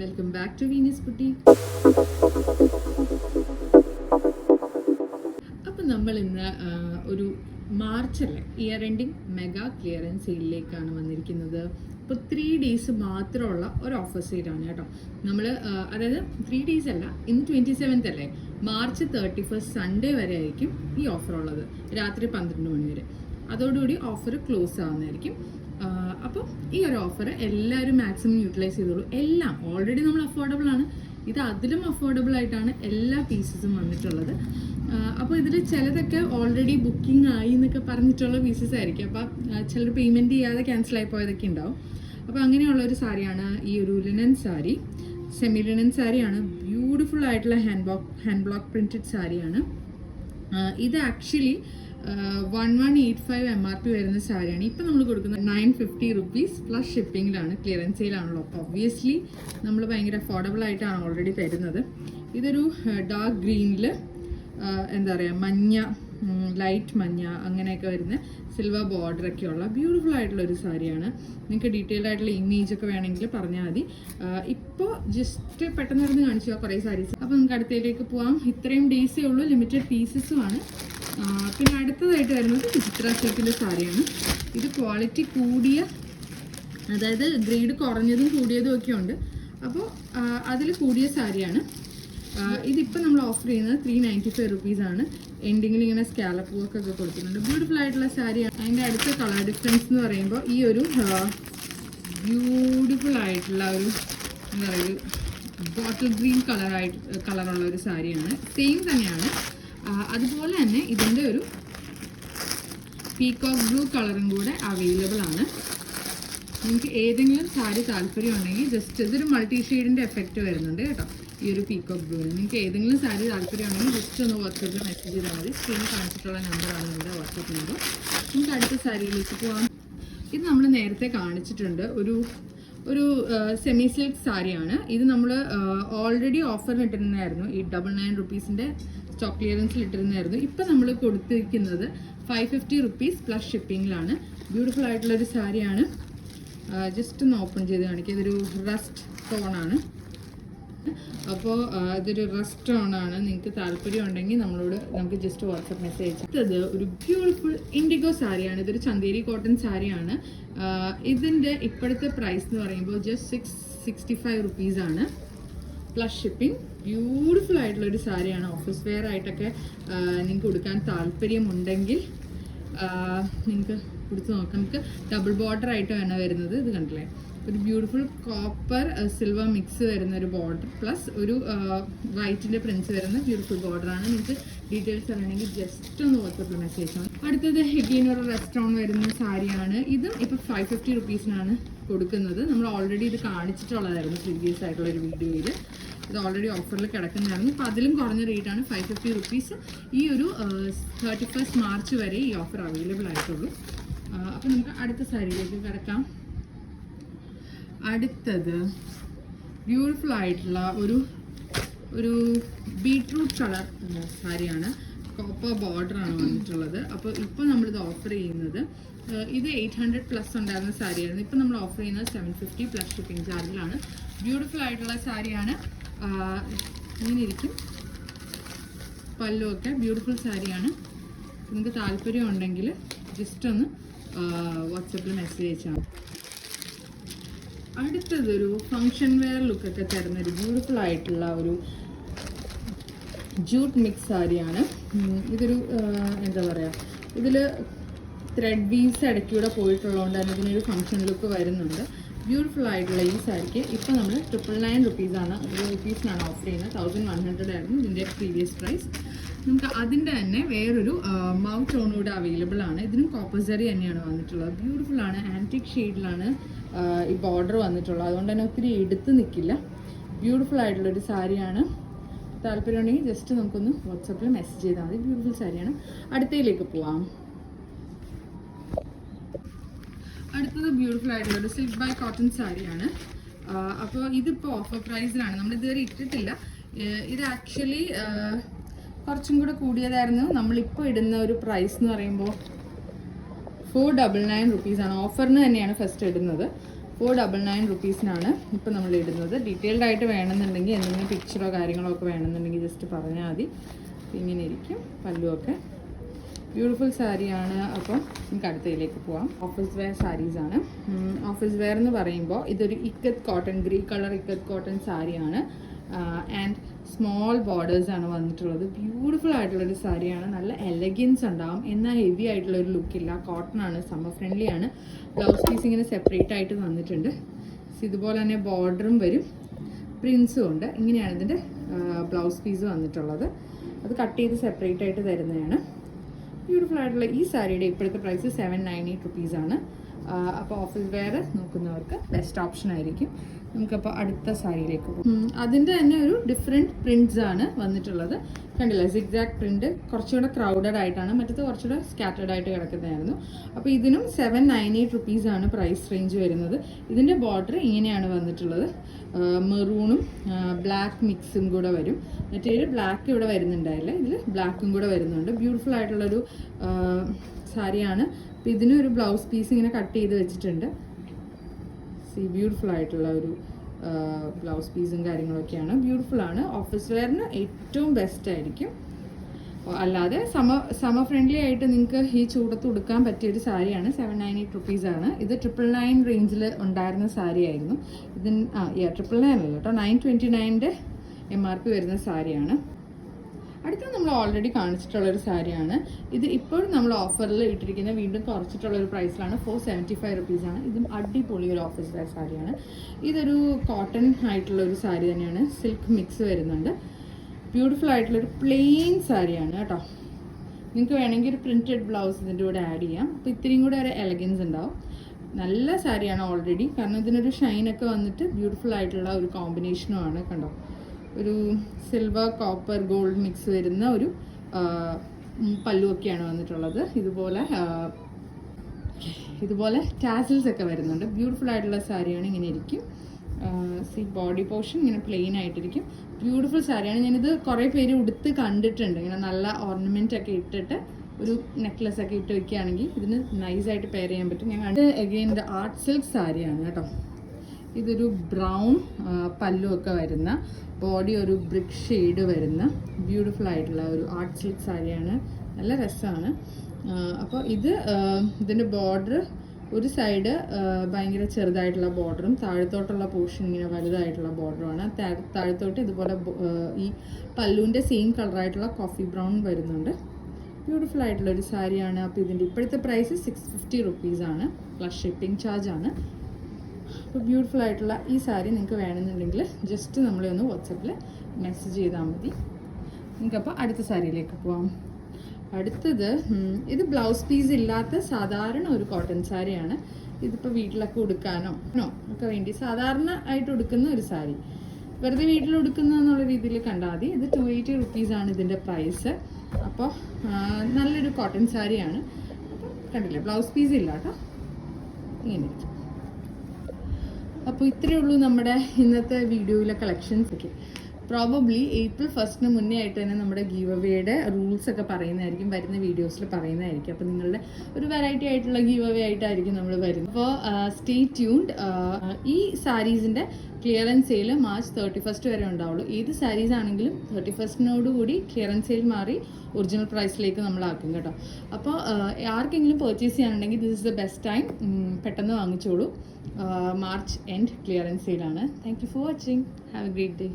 Welcome back to Venus കുട്ടി അപ്പം നമ്മൾ ഇന്ന് ഒരു മാർച്ചല്ലേ ഇയർ എൻഡിങ് മെഗാ ക്ലിയറൻസ് സെയിലിലേക്കാണ് വന്നിരിക്കുന്നത്. ഇപ്പോൾ ത്രീ ഡേയ്സ് മാത്രമുള്ള ഒരു ഓഫർ സെയിലാണ് കേട്ടോ. നമ്മൾ അതായത് ത്രീ ഡേയ്സ് അല്ല ഇന്ന് ട്വന്റി സെവൻത്ത് അല്ലേ മാർച്ച് തേർട്ടി ഫസ്റ്റ് സൺഡേ വരെ ആയിരിക്കും ഈ ഓഫർ ഉള്ളത് രാത്രി പന്ത്രണ്ട് മണി വരെ. അതോടുകൂടി ഓഫർ ക്ലോസ് ആവുന്നതായിരിക്കും. അപ്പോൾ ഈ ഒരു ഓഫർ എല്ലാവരും മാക്സിമം യൂട്ടിലൈസ് ചെയ്തോളൂ. എല്ലാം ഓൾറെഡി നമ്മൾ അഫോർഡബിൾ ആണ്. ഇത് അതിലും അഫോർഡബിൾ ആയിട്ടാണ് എല്ലാ പീസസും വന്നിട്ടുള്ളത്. അപ്പോൾ ഇതിൽ ചിലതൊക്കെ ഓൾറെഡി ബുക്കിംഗ് ആയി എന്നൊക്കെ പറഞ്ഞിട്ടുള്ള പീസസ് ആയിരിക്കും. അപ്പോൾ ചിലർ പേയ്മെന്റ് ചെയ്യാതെ ക്യാൻസൽ ആയി പോയതൊക്കെ ഉണ്ടാവും. അപ്പോൾ അങ്ങനെയുള്ള ഒരു സാരിയാണ് ഈ ഒരു ലിനൻ സാരി. സെമി ലിനൻ സാരിയാണ്. ബ്യൂട്ടിഫുൾ ആയിട്ടുള്ള hand block hand block printed സാരിയാണ്. ഇത് actually one one eight five M R P വരുന്ന സാരിയാണ്. ഇപ്പം നമ്മൾ കൊടുക്കുന്നത് നയൻ ഫിഫ്റ്റി റുപ്പീസ് പ്ലസ് ഷിപ്പിങ്ങിലാണ് ക്ലിയറൻസ് സെയിലാണല്ലോ അപ്പോൾ ഒബ്വിയസ്ലി നമ്മൾ ഭയങ്കര അഫോർഡബിൾ ആയിട്ടാണ് ഓൾറെഡി തരുന്നത്. ഇതൊരു ഡാർക്ക് ഗ്രീനിൽ എന്താ പറയുക മഞ്ഞ ലൈറ്റ് മഞ്ഞ അങ്ങനെയൊക്കെ വരുന്ന സിൽവർ ബോർഡറൊക്കെ ഉള്ള ബ്യൂട്ടിഫുൾ ആയിട്ടുള്ള ഒരു സാരിയാണ്. നിങ്ങൾക്ക് ഡീറ്റെയിൽഡ് ആയിട്ടുള്ള ഇമേജ് ഒക്കെ വേണമെങ്കിൽ പറഞ്ഞാൽ മതി. ഇപ്പോൾ ജസ്റ്റ് പെട്ടെന്ന് ഇരുന്ന് കാണിച്ചു കുറേ സാരീസ് അപ്പോൾ നമുക്ക് അടുത്തേക്ക് പോവാം. ഇത്രയും ഡേയ്സേ ഉള്ളൂ. ലിമിറ്റഡ് പീസസുമാണ് പിന്നെ അടുത്തതായിട്ട് വരുന്നത് വിചിത്ര സിൽക്കിന്റെ സാരിയാണ്. ഇത് ക്വാളിറ്റി കൂടിയ അതായത് ഗ്രേഡ് കുറഞ്ഞതും കൂടിയതും ഒക്കെ ഉണ്ട്. അപ്പോൾ അതിൽ കൂടിയ സാരിയാണ്. ഇതിപ്പോൾ നമ്മൾ ഓഫർ ചെയ്യുന്നത് ത്രീ നയന്റി ഫൈവ് റുപ്പീസാണ് എൻഡിങ്ങിൽ ഇങ്ങനെ സ്കാലപ്പ് വർക്ക് ഒക്കെ കൊടുക്കുന്നുണ്ട്. ബ്യൂട്ടിഫുൾ ആയിട്ടുള്ള സാരിയാണ്. അതിന്റെ അടുത്ത കളർ ഡിഫറൻസ് എന്ന് പറയുമ്പോൾ ഈ ഒരു ബ്യൂട്ടിഫുൾ ആയിട്ടുള്ള ഒരു എന്താ പറയുക ബോട്ടിൽ ഗ്രീൻ കളറായിട്ട് കളറുള്ള ഒരു സാരിയാണ്. സെയിം തന്നെയാണ്. അതുപോലെ തന്നെ ഇതിന്റെ ഒരു പീകോക്ക് ബ്ലൂ കളറും കൂടെ അവൈലബിൾ ആണ്. നിങ്ങൾക്ക് ഏതെങ്കിലും സാരി താല്പര്യം ഉണ്ടെങ്കിൽ ജസ്റ്റ് ഇതൊരു മൾട്ടി ഷെയ്ഡിന്റെ എഫക്റ്റ് വരുന്നുണ്ട് കേട്ടോ ഈ ഒരു പീകോക്ക് ബ്ലൂ നിങ്ങൾക്ക് ഏതെങ്കിലും സാരി താല്പര്യം ഉണ്ടെങ്കിൽ ജസ്റ്റ് ഒന്ന് വാട്സപ്പിൽ മെസ്സേജ് ചെയ്താൽ മതി. സ്ക്രീനിൽ കാണിച്ചിട്ടുള്ള നമ്പറാണ് നിങ്ങളുടെ വാട്സപ്പ് നമ്പർ നിങ്ങൾക്ക് അടുത്ത സാരിയിലേക്ക് പോകാം ഇത് നമ്മൾ നേരത്തെ കാണിച്ചിട്ടുണ്ട് ഒരു ഒരു സെമി സിൽക്ക് സാരിയാണ്. ഇത് നമ്മൾ ഓൾറെഡി ഓഫർ ഇട്ടിരുന്നതായിരുന്നു. ഈ ഡബിൾ നയൻ റുപ്പീസിന്റെ സ്റ്റോക്ക് ക്ലിയറൻസിൽ ഇട്ടിരുന്നതായിരുന്നു. ഇപ്പം നമ്മൾ കൊടുത്തിരിക്കുന്നത് ഫൈവ് ഫിഫ്റ്റി റുപ്പീസ് പ്ലസ് ഷിപ്പിങ്ങിലാണ് ബ്യൂട്ടിഫുൾ ആയിട്ടുള്ളൊരു സാരിയാണ്. ജസ്റ്റ് ഒന്ന് ഓപ്പൺ ചെയ്ത് കാണിക്കുക ഇതൊരു റസ്റ്റ് ടോണാണ് അപ്പോൾ ഇതൊരു റെസ്റ്റോറന്റ് ആണ്. നിങ്ങൾക്ക് താല്പര്യം ഉണ്ടെങ്കിൽ നമ്മളോട് നമുക്ക് ജസ്റ്റ് വാട്സപ്പ് മെസ്സേജ് അടുത്തത് ഒരു ബ്യൂട്ടിഫുൾ ഇൻഡിഗോ സാരിയാണ് ഇതൊരു ചന്തേരി കോട്ടൺ സാരിയാണ് ഇതിന്റെ ഇപ്പോഴത്തെ പ്രൈസ് എന്ന് പറയുമ്പോൾ ജസ്റ്റ് സിക്സ് സിക്സ്റ്റി ഫൈവ് റുപ്പീസാണ് പ്ലസ് ഷിപ്പിംഗ് ബ്യൂട്ടിഫുൾ ആയിട്ടുള്ള ഒരു സാരിയാണ് ഓഫീസ് വെയർ ആയിട്ടൊക്കെ നിങ്ങൾക്ക് കൊടുക്കാൻ താല്പര്യമുണ്ടെങ്കിൽ നിങ്ങൾക്ക് കൊടുത്ത് നോക്കാം. നമുക്ക് ഡബിൾ ബോർഡർ ആയിട്ട് വേണം വരുന്നത്. ഇത് കണ്ടില്ലേ? ഒരു ബ്യൂട്ടിഫുൾ കോപ്പർ സിൽവർ മിക്സ് വരുന്ന ഒരു ബോർഡർ പ്ലസ് ഒരു വൈറ്റിന്റെ പ്രിൻസ് വരുന്ന ബ്യൂട്ടിഫുൾ ബോർഡറാണ് നിങ്ങൾക്ക് ഡീറ്റെയിൽസ് അറിയണമെങ്കിൽ ജസ്റ്റ് ഒന്ന് വാട്സപ്പിൽ മെസ്സേജ് ആണ് അടുത്തത് ഹെഗീൻ ഒരു റെസ്റ്റോറന്റ് വരുന്ന സാരിയാണ്. ഇതും ഇപ്പോൾ ഫൈവ് ഫിഫ്റ്റി റുപ്പീസിനാണ് കൊടുക്കുന്നത്. നമ്മൾ ഓൾറെഡി ഇത് കാണിച്ചിട്ടുള്ളതായിരുന്നു പ്രീവിയസ് ആയിട്ടുള്ള ഒരു വീഡിയോയിൽ ഇത് ഓൾറെഡി ഓഫറിൽ കിടക്കുന്നതാണ്. അപ്പോൾ അതിലും കുറഞ്ഞ റേറ്റാണ് ഫൈവ് ഫിഫ്റ്റി റുപ്പീസ് ഈ ഒരു തേർട്ടി ഫസ്റ്റ് മാർച്ച് വരെ ഈ ഓഫർ അവൈലബിൾ ആയിട്ടുള്ളൂ. അപ്പോൾ നമുക്ക് അടുത്ത സാരിയിലേക്ക് കിടക്കാം. അടുത്തത് ബ്യൂട്ടിഫുൾ ആയിട്ടുള്ള ഒരു ഒരു ബീട്രൂട്ട് കളർ സാരിയാണ്. കോപ്പർ ബോർഡറാണ് വന്നിട്ടുള്ളത്. അപ്പോൾ ഇപ്പോൾ നമ്മളിത് ഓഫർ ചെയ്യുന്നത് ഇത് എയ്റ്റ് ഹൺഡ്രഡ് പ്ലസ് ഉണ്ടായിരുന്ന സാരിയായിരുന്നു. ഇപ്പോൾ നമ്മൾ ഓഫർ ചെയ്യുന്നത് സെവൻ ഫിഫ്റ്റി പ്ലസ് ഷിപ്പിംഗ് ചാർജിലാണ് ബ്യൂട്ടിഫുൾ ആയിട്ടുള്ള സാരിയാണ്. ആ, ഇങ്ങനെ ഇരിക്കും പല്ലുമൊക്കെ ബ്യൂട്ടിഫുൾ സാരിയാണ്. നിങ്ങൾക്ക് താല്പര്യം ഉണ്ടെങ്കിൽ ജസ്റ്റ് ഒന്ന് വാട്സപ്പിൽ മെസ്സേജ് അയച്ചാൽ അടുത്തതൊരു ഫങ്ഷൻ വെയർ ലുക്കൊക്കെ തരുന്ന ഒരു ബ്യൂട്ടിഫുൾ ആയിട്ടുള്ള ഒരു ജൂട്ട് മിക്സ് സാരിയാണ്. ഇതൊരു എന്താ പറയുക ഇതിൽ ത്രെഡ് ബീസ് ഇടയ്ക്കൂടെ പോയിട്ടുള്ളതുകൊണ്ട് തന്നെ ഇതിനൊരു ഫങ്ഷൻ ലുക്ക് വരുന്നുണ്ട്. ബ്യൂട്ടിഫുൾ ആയിട്ടുള്ള ഈ സാരിക്ക് ഇപ്പോൾ നമ്മൾ ട്രിപ്പിൾ നയൻ റുപ്പീസാണ് റുപ്പീസിനാണ് ഓഫർ ചെയ്യുന്നത്. തൗസൻഡ് വൺ ഹൺഡ്രഡ് ആയിരുന്നു ഇതിന്റെ പ്രീവിയസ് പ്രൈസ് നമുക്ക് അതിന്റെ തന്നെ വേറൊരു മൗത്ത് ടോൺ കൂടെ അവൈലബിൾ ആണ്. ഇതിനും കോപ്പസറി തന്നെയാണ് വന്നിട്ടുള്ളത്. ബ്യൂട്ടിഫുൾ ആണ്. ആന്റിക് ഷെയ്ഡിലാണ് ഈ ബോർഡർ വന്നിട്ടുള്ളത്. അതുകൊണ്ട് തന്നെ ഒത്തിരി എടുത്ത് നിൽക്കില്ല ബ്യൂട്ടിഫുൾ ആയിട്ടുള്ളൊരു സാരിയാണ്. താല്പര്യമുണ്ടെങ്കിൽ ജസ്റ്റ് നമുക്കൊന്ന് വാട്സപ്പിൽ മെസ്സേജ് ചെയ്താൽ മതി. ബ്യൂട്ടിഫുൾ സാരിയാണ്. അടുത്തയിലേക്ക് പോവാം. അടുത്തത് ബ്യൂട്ടിഫുൾ ആയിട്ടുള്ള സിൽക്ക് ബൈ കോട്ടൺ സാരിയാണ് അപ്പോൾ ഇതിപ്പോൾ ഓഫർ പ്രൈസിലാണ് നമ്മൾ ഇതുവരെ ഇട്ടിട്ടില്ല. ഇത് ആക്ച്വലി കുറച്ചും കൂടെ കൂടിയതായിരുന്നു. നമ്മളിപ്പോൾ ഇടുന്ന ഒരു പ്രൈസ് എന്ന് പറയുമ്പോൾ ഫോർ ഡബിൾ നയൻ റുപ്പീസാണ് ഓഫറിന് തന്നെയാണ് ഫസ്റ്റ് ഇടുന്നത്. ഫോർ ഡബിൾ നയൻ റുപ്പീസിനാണ് ഇപ്പം നമ്മൾ ഇടുന്നത്. ഡീറ്റെയിൽഡ് ആയിട്ട് വേണമെന്നുണ്ടെങ്കിൽ എന്തെങ്കിലും പിക്ചറോ കാര്യങ്ങളോ ഒക്കെ വേണമെന്നുണ്ടെങ്കിൽ ജസ്റ്റ് പറഞ്ഞാൽ മതി. ഇങ്ങനെ ഇരിക്കും. പല്ലുമൊക്കെ ബ്യൂട്ടിഫുൾ സാരിയാണ്. അപ്പം നമുക്ക് അടുത്തതിലേക്ക് പോവാം. ഓഫീസ് വെയർ സാരീസാണ് ഓഫീസ് വെയർ എന്ന് പറയുമ്പോൾ ഇതൊരു ഇക്കത്ത് കോട്ടൺ ഗ്രീ കളർ ഇക്കത്ത് കോട്ടൺ സാരിയാണ്. ആൻഡ് സ്മോൾ ബോർഡേഴ്സ് ആണ് വന്നിട്ടുള്ളത്. ബ്യൂട്ടിഫുൾ ആയിട്ടുള്ളൊരു സാരിയാണ്. നല്ല എലഗൻസ് ഉണ്ടാവും. എന്നാൽ ഹെവി ആയിട്ടുള്ള ഒരു ലുക്കില്ല കോട്ടൺ ആണ്. സമ്മർ ഫ്രണ്ട്ലി ആണ്. ബ്ലൗസ് പീസ് ഇങ്ങനെ സെപ്പറേറ്റ് ആയിട്ട് വന്നിട്ടുണ്ട്. ഇതുപോലെ തന്നെ ബോർഡറും വരും. പ്രിൻസും ഉണ്ട്. ഇങ്ങനെയാണ് ഇതിന്റെ ബ്ലൗസ് പീസ് വന്നിട്ടുള്ളത്. അത് കട്ട് ചെയ്ത് സെപ്പറേറ്റ് ആയിട്ട് തരുന്നതാണ്. ബ്യൂട്ടിഫുൾ ആയിട്ടുള്ള ഈ സാരിയുടെ ഇപ്പോഴത്തെ പ്രൈസ് സെവൻ നയൻ എയ്റ്റ് റുപ്പീസാണ് അപ്പോൾ ഓഫീസ് വെയർ നോക്കുന്നവർക്ക് ബെസ്റ്റ് ഓപ്ഷൻ ആയിരിക്കും. നമുക്കപ്പോൾ അടുത്ത സാരിയിലേക്ക് പോകും. അതിന്റെ തന്നെ ഒരു ഡിഫറെന്റ് പ്രിന്റ്സ് ആണ് വന്നിട്ടുള്ളത്. കണ്ടില്ല സിഗ്സാക്ട് പ്രിന്റ് കുറച്ചുകൂടെ ക്രൗഡഡ് ആയിട്ടാണ് മറ്റത് കുറച്ചുകൂടെ സ്കാറ്റേഡ് ആയിട്ട് കിടക്കുന്നതായിരുന്നു. അപ്പോൾ ഇതിനും സെവൻ നയൻ എയ്റ്റ് റുപ്പീസാണ് പ്രൈസ് റേഞ്ച് വരുന്നത്. ഇതിന്റെ ബോർഡർ ഇങ്ങനെയാണ് വന്നിട്ടുള്ളത്. മെറൂണും ബ്ലാക്ക് മിക്സും കൂടെ വരും. മറ്റേ ബ്ലാക്ക് ഇവിടെ വരുന്നുണ്ടായില്ല. ഇതിൽ ബ്ലാക്കും കൂടെ വരുന്നുണ്ട്. ബ്യൂട്ടിഫുൾ ആയിട്ടുള്ളൊരു സാരിയാണ് അപ്പോൾ ഇതിനും ഒരു ബ്ലൗസ് പീസ് ഇങ്ങനെ കട്ട് ചെയ്ത് വെച്ചിട്ടുണ്ട്. സി ബ്യൂട്ടിഫുൾ ആയിട്ടുള്ള ഒരു ബ്ലൗസ് പീസും കാര്യങ്ങളൊക്കെയാണ്. ബ്യൂട്ടിഫുൾ ആണ്. ഓഫീസ് വെയറിന് ഏറ്റവും ബെസ്റ്റ് ആയിരിക്കും. അല്ലാതെ സമ സമ ഫ്രണ്ട്ലി ആയിട്ട് നിങ്ങൾക്ക് ഈ ചൂടത്ത് ഉടുക്കാൻ പറ്റിയ ഒരു സാരിയാണ്. സെവൻ നയൻ എയ്റ്റ് റുപ്പീസ് ആണ്. ഇത് ട്രിപ്പിൾ നയൻ റേഞ്ചിൽ ഉണ്ടായിരുന്ന സാരി ആയിരുന്നു. ഇതിന് ആ ട്രിപ്പിൾ നയൻ അല്ല കേട്ടോ. നയൻ ട്വന്റി നയന്റെ എം ആർ പി വരുന്ന സാരിയാണ്. അടുത്ത നമ്മൾ ഓൾറെഡി കാണിച്ചിട്ടുള്ള ഒരു സാരിയാണ്. ഇത് ഇപ്പോഴും നമ്മൾ ഓഫറിൽ ഇട്ടിരിക്കുന്ന വീണ്ടും കുറച്ചിട്ടുള്ള ഒരു പ്രൈസിലാണ് ഫോർ സെവന്റി ഫൈവ് റുപ്പീസാണ് ഇതും അടിപൊളി ഒരു ഓഫീസ് സാരിയാണ്. ഇതൊരു കോട്ടൺ ആയിട്ടുള്ള ഒരു സാരി തന്നെയാണ്. സിൽക്ക് മിക്സ് വരുന്നുണ്ട്. ബ്യൂട്ടിഫുൾ ആയിട്ടുള്ള ഒരു പ്ലെയിൻ സാരിയാണ് കേട്ടോ. നിങ്ങൾക്ക് വേണമെങ്കിൽ ഒരു പ്രിന്റഡ് ബ്ലൗസ് ഇതിന്റെ കൂടെ ആഡ് ചെയ്യാം. അപ്പോൾ ഇത്രയും കൂടെ ഒരു എലഗൻസ് ഉണ്ടാവും. നല്ല സാരിയാണ് ഓൾറെഡി കാരണം ഇതിനൊരു ഷൈനൊക്കെ വന്നിട്ട് ബ്യൂട്ടിഫുൾ ആയിട്ടുള്ള ഒരു കോമ്പിനേഷനുമാണ് കണ്ടോ. ഒരു സിൽവർ കോപ്പർ ഗോൾഡ് മിക്സ് വരുന്ന ഒരു പല്ലുവൊക്കെയാണ് വന്നിട്ടുള്ളത്. ഇതുപോലെ ഇതുപോലെ ടാസിൽസ് ഒക്കെ വരുന്നുണ്ട്. ബ്യൂട്ടിഫുൾ ആയിട്ടുള്ള സാരിയാണ് ഇങ്ങനെ ഇരിക്കും. സി ബോഡി പോർഷൻ ഇങ്ങനെ പ്ലെയിൻ ആയിട്ടിരിക്കും. ബ്യൂട്ടിഫുൾ സാരിയാണ്. ഞാനിത് കുറേ പേര് ഉടുത്ത് കണ്ടിട്ടുണ്ട്. ഇങ്ങനെ നല്ല ഓർണമെന്റ് ഒക്കെ ഇട്ടിട്ട് ഒരു നെക്ലസ് ഒക്കെ ഇട്ട് വെക്കുകയാണെങ്കിൽ ഇതിന് നൈസായിട്ട് പെയർ ചെയ്യാൻ പറ്റും. ഞാൻ കണ്ട് അഗെയിൻ ഇത് ആർട്ട് സിൽക്ക് സാരിയാണ് കേട്ടോ. ഇതൊരു ബ്രൗൺ പല്ലുമൊക്കെ വരുന്ന ബോഡി ഒരു ബ്രിക്ക് ഷെയ്ഡ് വരുന്ന ബ്യൂട്ടിഫുൾ ആയിട്ടുള്ള ഒരു ആർട്ട് സിൽക്ക് സാരിയാണ്. നല്ല രസമാണ്. അപ്പോൾ ഇത് ഇതിന്റെ ബോർഡർ ഒരു സൈഡ് ഭയങ്കര ചെറുതായിട്ടുള്ള ബോർഡറും താഴത്തോട്ടുള്ള പോർഷൻ ഇങ്ങനെ വലുതായിട്ടുള്ള ബോർഡറുമാണ്. താഴത്തോട്ട് ഇതുപോലെ ഈ പല്ലുവിന്റെ സെയിം കളറായിട്ടുള്ള കോഫി ബ്രൗൺ വരുന്നുണ്ട്. ബ്യൂട്ടിഫുൾ ആയിട്ടുള്ള ഒരു സാരിയാണ്. അപ്പോൾ ഇതിന്റെ ഇപ്പോഴത്തെ പ്രൈസ് സിക്സ് ഫിഫ്റ്റി റുപ്പീസാണ് പ്ലസ് ഷിപ്പിംഗ് ചാർജ് ആണ്. അപ്പോൾ ബ്യൂട്ടിഫുൾ ആയിട്ടുള്ള ഈ സാരി നിങ്ങൾക്ക് വേണമെന്നുണ്ടെങ്കിൽ ജസ്റ്റ് നമ്മളെ ഒന്ന് വാട്സപ്പിൽ മെസ്സേജ് ചെയ്താൽ മതി. നിങ്ങൾക്കപ്പോൾ അടുത്ത സാരിയിലേക്ക് പോവാം. അടുത്തത് ഇത് ബ്ലൗസ് പീസ് ഇല്ലാത്ത സാധാരണ ഒരു കോട്ടൺ സാരിയാണ് ഇതിപ്പോൾ വീട്ടിലൊക്കെ ഉടുക്കാനോ ഒക്കെ വേണ്ടി സാധാരണ ആയിട്ട് ഉടുക്കുന്ന ഒരു സാരി വെറുതെ വീട്ടിൽ ഉടുക്കുന്ന എന്നുള്ള രീതിയിൽ കണ്ടാൽ മതി. ഇത് ടു എയ്റ്റി റുപ്പീസാണ് ഇതിന്റെ പ്രൈസ് അപ്പോൾ നല്ലൊരു കോട്ടൺ സാരിയാണ് കണ്ടില്ലേ ബ്ലൗസ് പീസ് ഇല്ല കേട്ടോ. ഇങ്ങനെ. അപ്പോൾ ഇത്രയേ ഉള്ളൂ നമ്മുടെ ഇന്നത്തെ വീഡിയോയിലെ കളക്ഷൻസ് ഒക്കെ. പ്രോബബ്ലി ഏപ്രിൽ ഫസ്റ്റിന് മുന്നേ ആയിട്ട് തന്നെ നമ്മുടെ ഗീവ് അവയുടെ റൂൾസ് ഒക്കെ പറയുന്നതായിരിക്കും വരുന്ന വീഡിയോസിൽ പറയുന്നതായിരിക്കും. അപ്പോൾ നിങ്ങളുടെ ഒരു വെറൈറ്റി ആയിട്ടുള്ള ഗീവ് അവേ ആയിട്ടായിരിക്കും നമ്മൾ വരുന്നത്. അപ്പോൾ സ്റ്റേ ട്യൂൺഡ് ഈ സാരീസിന്റെ clearance sale March thirty first വരെ ഉണ്ടാവുള്ളൂ. ഏത് സാരീസ് ആണെങ്കിലും തേർട്ടി ഫസ്റ്റിനോടുകൂടി ക്ലിയറൻസ് സെയിൽ മാറി ഒറിജിനൽ പ്രൈസിലേക്ക് നമ്മളാക്കും കേട്ടോ. അപ്പോൾ ആർക്കെങ്കിലും purchase ചെയ്യാനുണ്ടെങ്കിൽ this is the best time പെട്ടെന്ന് വാങ്ങിച്ചോളൂ. March end clearance സെയിലാണ് thank you for watching have a great day